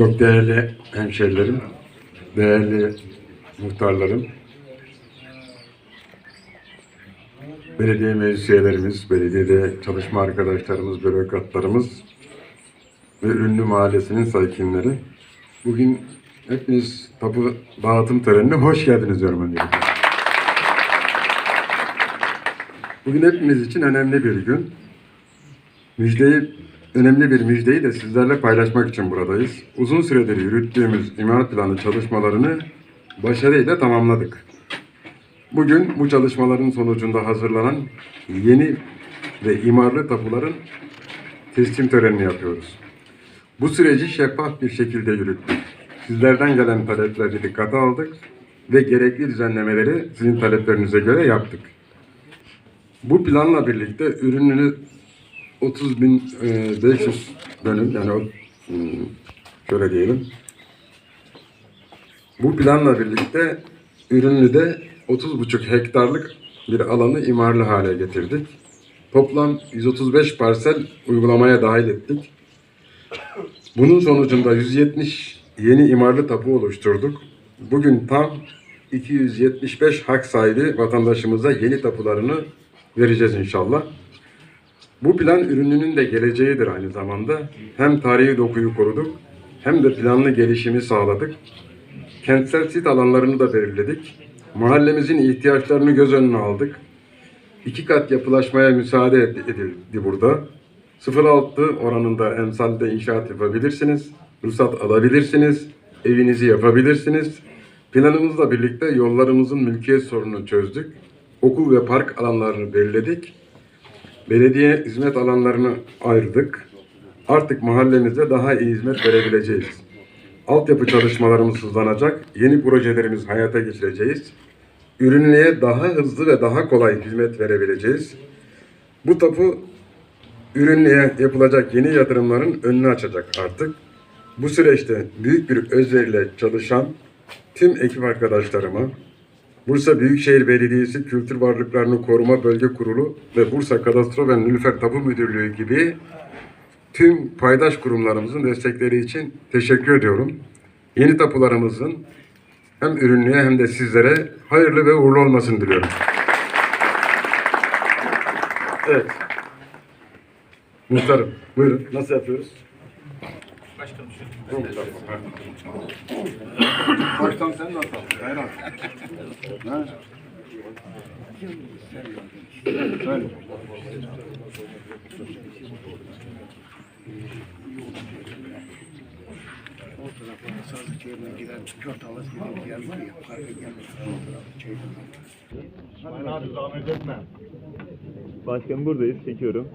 Çok değerli hemşerilerim, değerli muhtarlarım, belediye meclis üyelerimiz, belediyede çalışma arkadaşlarımız, bürokratlarımız ve Ünlü Mahallesi'nin sakinleri. Bugün hepiniz tapu dağıtım törenine hoş geldiniz diyorum öncelikle. Bugün hepimiz için önemli bir gün. Müjdeyi, önemli bir müjdeyi de sizlerle paylaşmak için buradayız. Uzun süredir yürüttüğümüz imar planı çalışmalarını başarıyla tamamladık. Bugün bu çalışmaların sonucunda hazırlanan yeni ve imarlı tapuların teslim törenini yapıyoruz. Bu süreci şeffaf bir şekilde yürüttük. Sizlerden gelen talepleri dikkate aldık ve gerekli düzenlemeleri sizin taleplerinize göre yaptık. Bu planla birlikte ürününü 30.500 dönüm yani o hmm, şöyle diyelim. Bu planla birlikte ürünlü de 30,5 hektarlık bir alanı imarlı hale getirdik. Toplam 135 parsel uygulamaya dahil ettik. Bunun sonucunda 170 yeni imarlı tapu oluşturduk. Bugün tam 275 hak sahibi vatandaşımıza yeni tapularını vereceğiz inşallah. Bu plan ürününün de geleceğidir aynı zamanda. Hem tarihi dokuyu koruduk hem de planlı gelişimi sağladık. Kentsel sit alanlarını da belirledik. Mahallemizin ihtiyaçlarını göz önüne aldık. İki kat yapılaşmaya müsaade ed- edildi burada. 0.6 oranında emsalde inşaat yapabilirsiniz. Ruhsat alabilirsiniz. Evinizi yapabilirsiniz. Planımızla birlikte yollarımızın mülkiyet sorununu çözdük. Okul ve park alanlarını belirledik. Belediye hizmet alanlarını ayırdık. Artık mahallemize daha iyi hizmet verebileceğiz. Altyapı çalışmalarımız hızlanacak. Yeni projelerimiz hayata geçireceğiz. Ürünlüğe daha hızlı ve daha kolay hizmet verebileceğiz. Bu tapu ürünlüğe yapılacak yeni yatırımların önünü açacak artık. Bu süreçte büyük bir özveriyle çalışan tüm ekip arkadaşlarıma, Bursa Büyükşehir Belediyesi Kültür Varlıklarını Koruma Bölge Kurulu ve Bursa Kadastro ve Nülfer Tapu Müdürlüğü gibi tüm paydaş kurumlarımızın destekleri için teşekkür ediyorum. Yeni tapularımızın hem ürünlüğe hem de sizlere hayırlı ve uğurlu olmasını diliyorum. Evet. Muhtarım, buyurun. Nasıl yapıyoruz? Başkanım şu. Baştan sen nasıl Hayran. Ha? Söyle. O tarafa sazı çevirmeye giden çıkıyor talas gibi gelmiyor ya. Parka çevirmeye. Hadi abi zahmet etme. Başkanım buradayız, çekiyorum.